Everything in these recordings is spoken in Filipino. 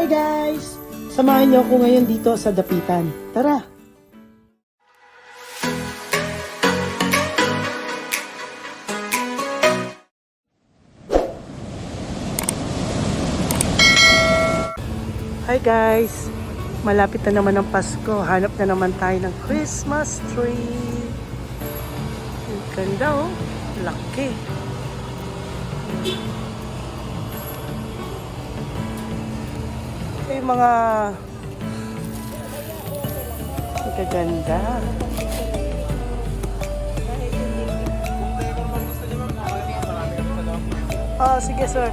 Hi guys! Samahan niyo ako ngayon dito sa Dapitan. Tara! Hi guys! Malapit na naman ang Pasko. Hanap na naman tayo ng Christmas tree. Ang ganda oh. Laki. Ito yung mga ang gaganda. Oh, sige sir.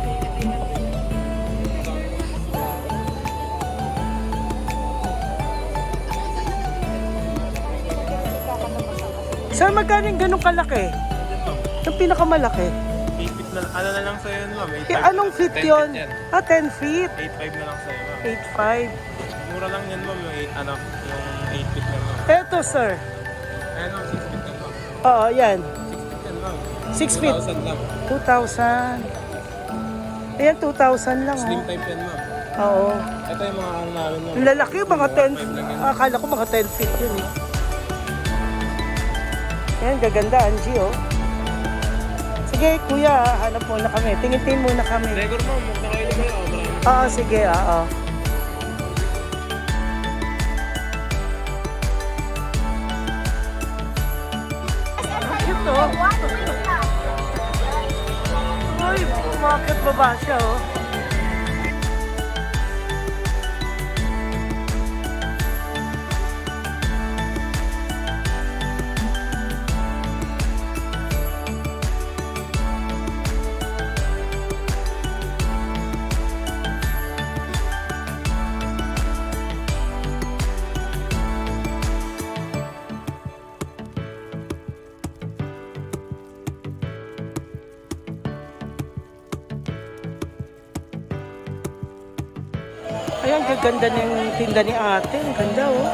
Sir, magkano yung ganong kalaki? Yung pinakamalaki. 8 feet na, ano na lang sa'yo ma'am? 8 Eh, anong feet yun? Ah, 10 feet. 8.5 na lang sa'yo ma'am. 8.5. Mura lang yan ma'am, yung 8, ano, yung 8 feet na ma'am. Eto, sir. Ayan ma'am, 6 feet yan ma'am. Oo, yan. 6 feet yan ma'am. 6 feet. 2,000 lang. 2,000. Ayan, 2,000 lang. Slim Oh. type yan ma'am. Oo. Ito yung mga ano namin ma'am. Ang lalaki, mga 10 5 lang yan. ah, Akala ko mga 10 feet yun eh. Ayan, gaganda, Angie, oh. Sige, kuya, hanap muna kami. Tingin-tingin muna kami. Gregor ma'am, nakaili kayo. Oh, marami. Oo, sige, oo. Oh. Ay, umakit baba siya, oh. Ayan, gaganda ng tinda ni ate. Ang ganda, oh.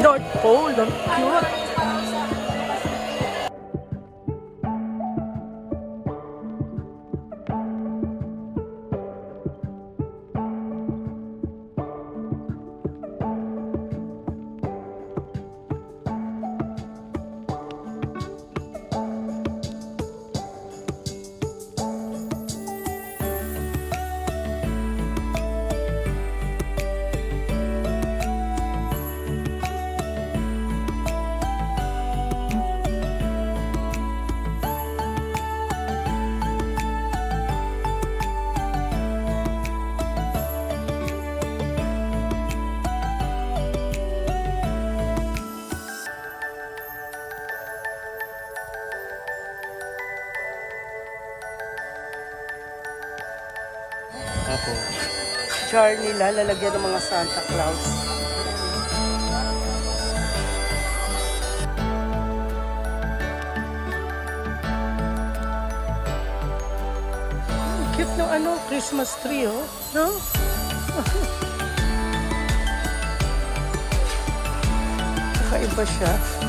North Pole, ang cute. Jar nila, lalagyan ng mga Santa Claus. Ang Cute ng ano, Christmas tree, oh. No? Kakaiba siya.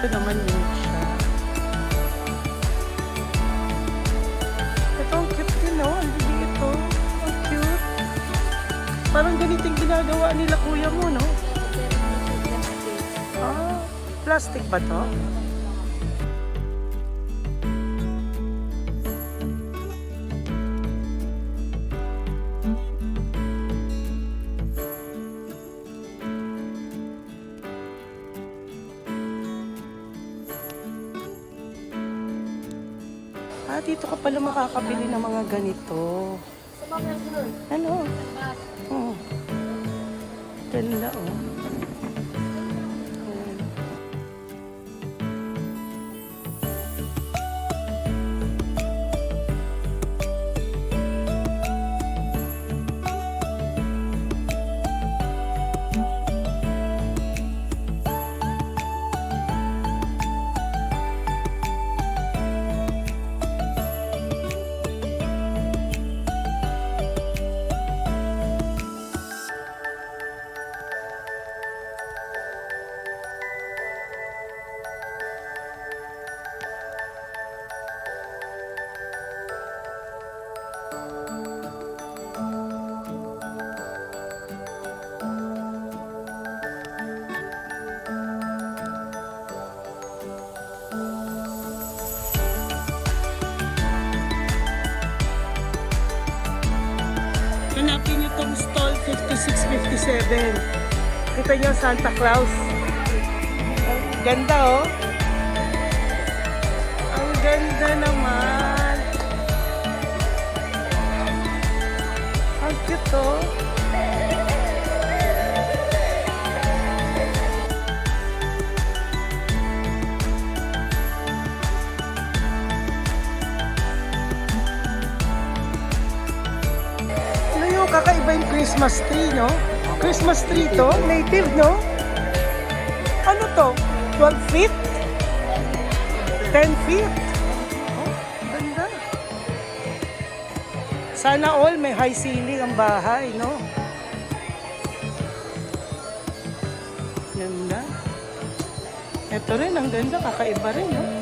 Ito naman yun siya. Ito ang cute din, no? Ang liit ito. Ang cute. Parang ganito yung ginagawa nila kuya mo, no? Ah, plastic ba to? Dito ka pala makakabili ng mga ganito. Ano? Oh. Ganda, oh. 657. Kita nyo Santa Claus. Ang ganda oh. Ang ganda naman. Ang cute oh. Christmas tree, no? Christmas tree to? Native, no? Ano to? 12 feet? 10 feet? Oh, ganda. Sana all may high ceiling ang bahay, no? Ganda. Ito rin, ang ganda. Kakaiba rin, no?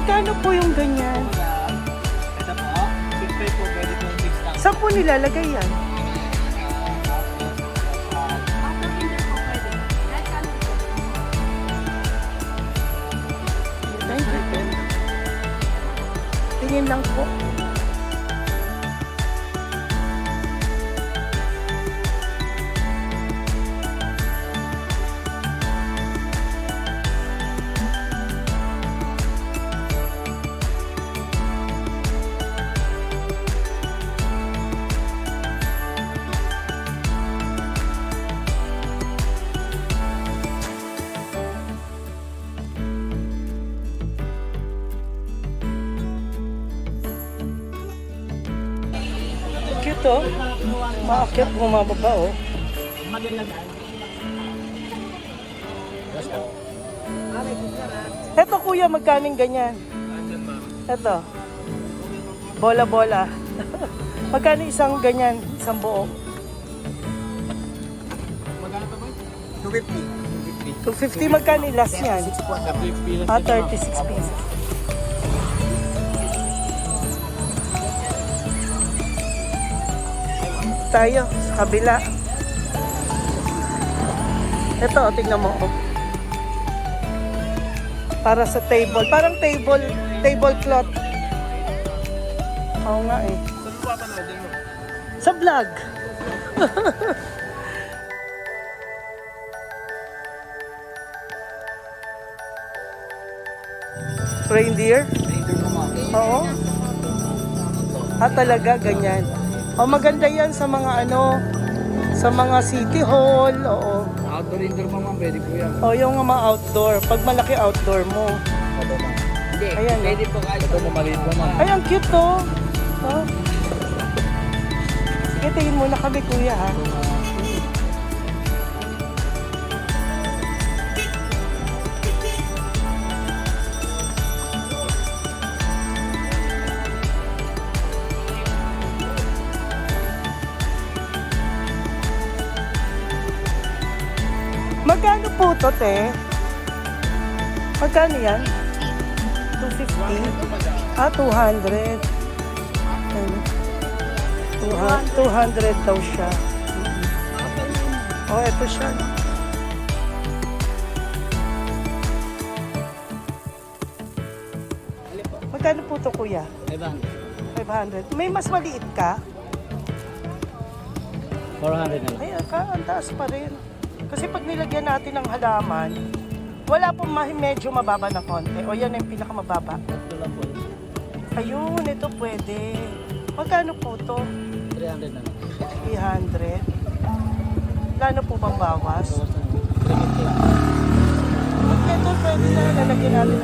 Magkano po yung ganyan? Ito po, 6 po, pwede po 6 lang. Saan po nilalagay yan? Tingin lang po. Oh. Maakyat, bumababa oh. Eto kuya, magkaning ganyan? Eto. Bola-bola. Magkano isang ganyan, isang buo? Magkano to boy? 250. 250 magkano last niyan? 6 po ang 30 pilas Ah, dito, ma'am. 36 pieces. Tayo, sa kabila. Ito, tingnan mo. oh. Para sa table. Parang table, tablecloth. Oo nga eh. Sa vlog. Reindeer? Oo. Ah, talaga, ganyan. O, maganda yan sa mga ano, sa mga city hall, oo. Outdoor indoor mo ma'am, pwede po yan. O, yung mga outdoor. Pag malaki outdoor mo. Ito ma'am. Hindi, Ayan, pwede po kahit ito mo maliit po ma'am. Ay, ang cute to. Oh. Sige, tingin muna kami, kuya, ha? Magkano po to, te? Magkano yan? 250? Ah, 200. 200, 200 daw siya. Oh, ito siya. Magkano po to, kuya? 500. 500. May mas maliit ka? 400 na lang. Ay, ang taas pa rin. Kasi pag nilagyan natin ng halaman, wala pong ma- medyo mababa na konti. O yan yung pinakamababa. Ito lang po. Ayun, ito pwede. Magkano po to? 300 na lang. 300. Lano po bang bawas? 350 lang. Ito pwede na lalagyan natin.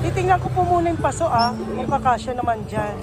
Titingnan ko po muna yung paso ah. Kung kakasya naman dyan.